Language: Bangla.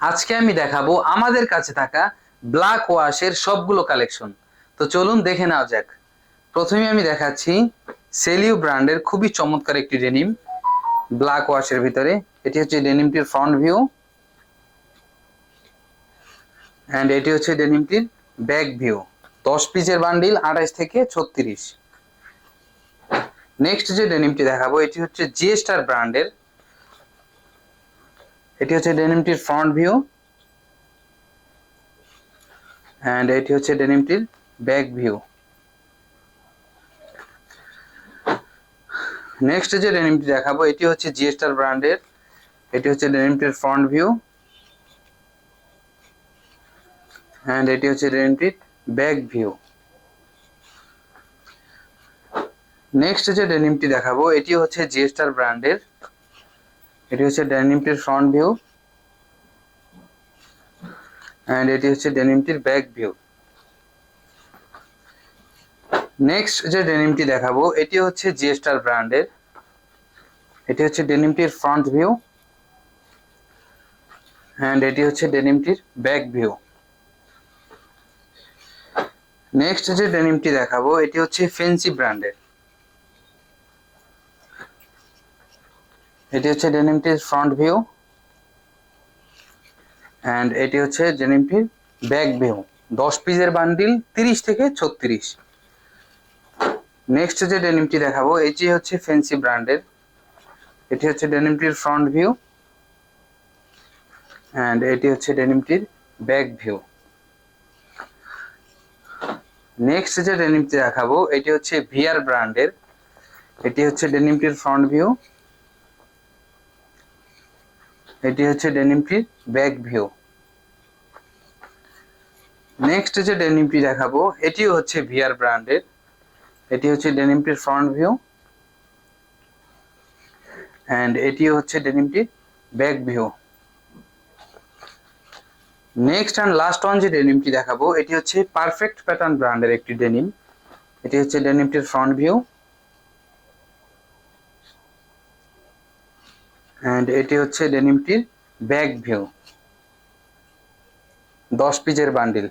আজকে আমি দেখাবো আমাদের কাছে থাকা ব্ল্যাক ওয়াশের সবগুলো কালেকশন তো চলুন দেখে নেওয়া যাক। প্রথমে আমি দেখাচ্ছি সেলিউ ব্র্যান্ডের খুবই চমৎকার একটি ডেনিম ব্ল্যাক ওয়াশের ভিতরে। এটি হচ্ছে ডেনিমটির ফ্রন্ট ভিউ অ্যান্ড এটি হচ্ছে ডেনিমটির ব্যাক ভিউ দশ পিসের বান্ডিল আঠাশ থেকে ছত্রিশ। নেক্সট যে ডেনিমটি দেখাবো, এটি হচ্ছে জিএস্টার ব্র্যান্ডের এটি হচ্ছে ডেনিমটির ফ্রন্ট ভিউ অ্যান্ড এটি হচ্ছে ডেনিমটির ব্যাক ভিউ নেক্সট যে ডেনিমটি দেখাবো, এটি হচ্ছে জিএস্টার ব্র্যান্ডের এটি হচ্ছে ডেনিমটির ফ্রন্ট ভিউ অ্যান্ড এটি হচ্ছে ডেনিমটির ব্যাক ভিউ নেক্সট যে ডেনিমটি দেখাবো, এটি হচ্ছে জিএস্টার ব্র্যান্ডের এটি হচ্ছে ডেনিমটির ফ্রন্ট ভিউ অ্যান্ড এটি হচ্ছে ডেনিমটির ব্যাক ভিউ নেক্সট যে ডেনিমটি দেখাবো, এটি হচ্ছে জিএস্টার ব্র্যান্ডের এটি হচ্ছে ডেনিমটির ফ্রন্ট ভিউ অ্যান্ড এটি হচ্ছে ডেনিমটির ব্যাক ভিউ নেক্সট যে ডেনিমটি দেখাবো, এটি হচ্ছে ফেন্সি ব্র্যান্ডের এটি হচ্ছে ডেনিমটির ফ্রন্ট ভিউ অ্যান্ড এটি হচ্ছে ডেনিমটির ব্যাক ভিউ দশ পিসের বান্ডিল তিরিশ থেকে ছত্রিশ। নেক্সট যে ডেনিমটি দেখাবো, এটি হচ্ছে ফেন্সি ব্র্যান্ডের এটি হচ্ছে ডেনিমটির ফ্রন্ট ভিউ অ্যান্ড এটি হচ্ছে ডেনিমটির ব্যাক ভিউ নেক্সট যে ডেনিমটি দেখাবো, এটি হচ্ছে ভিআর ব্র্যান্ডের এটি হচ্ছে ডেনিমটির ফ্রন্ট ভিউ এটি হচ্ছে ডেনিম ডেনিমটির ব্যাক ভিউ নেক্সট যে ডেনিম ডেনিমটি দেখাবো, এটিও হচ্ছে ভিআর ব্র্যান্ডের এটি হচ্ছে ডেনিমটির ফ্রন্ট ভিউ অ্যান্ড এটিও হচ্ছে ডেনিমটির back view next and last one যে ডেনিমটি দেখাবো, এটি হচ্ছে পারফেক্ট প্যাটার্ন ব্র্যান্ডের একটি ডেনিম এটি হচ্ছে ডেনিমটির ফ্রন্ট ভিউ অ্যান্ড এটি হচ্ছে ডেনিমটির ব্যাক ভিউ। দশ পিসের বান্ডিল